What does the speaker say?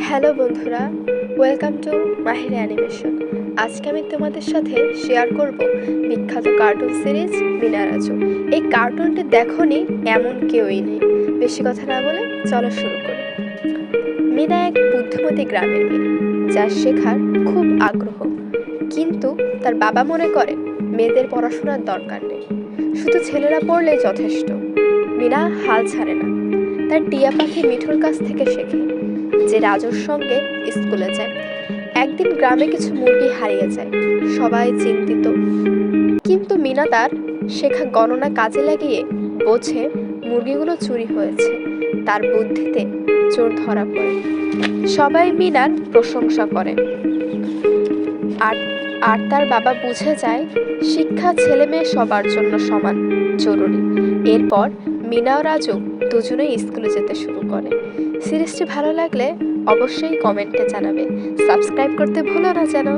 Hello বন্ধুরা, welcome to Mahir animation. আজকে আমি তোমাদের সাথে শেয়ার করব বিখ্যাত কার্টুন সিরিজ মিনারাজু। এই কার্টুনটি দেখনি এমন কেউই নেই। বেশি কথা না বলে চলো শুরু করি। মিনা এক বুদ্ধিমতী গ্রামের মেয়ে যার শেখার খুব আগ্রহ। কিন্তু তার বাবা মনে করে মেয়েদের পড়াশোনার দরকার নেই। শুধু ছেলেরা পড়লেই যথেষ্ট। মিনা হাল ছাড়ে না। তার টিয়া পাখি মিঠুর কাছ থেকে শেখে। যে রাজুর সঙ্গে স্কুলে যায়। একদিন গ্রামে কিছু মুরগি হারিয়ে যায়। সবাই চিন্তিত। কিন্তু মিনা তার শেখা গণনা কাজে লাগিয়ে বোঝে মুরগিগুলো চুরি হয়েছে। তার বুদ্ধিতে চোর ধরা পড়ে। সবাই মিনার প্রশংসা করে। আর আর তার বাবা বুঝে যায় শিক্ষা ছেলে মেয়ে সবার জন্য সমান, জরুরি। এরপর মিনা ও রাজু দুজনেই স্কুলে যেতে শুরু করে। সিরিজটি ভালো লাগলে অবশ্যই কমেন্টে জানাবে। সাবস্ক্রাইব করতে ভুলো না যেন।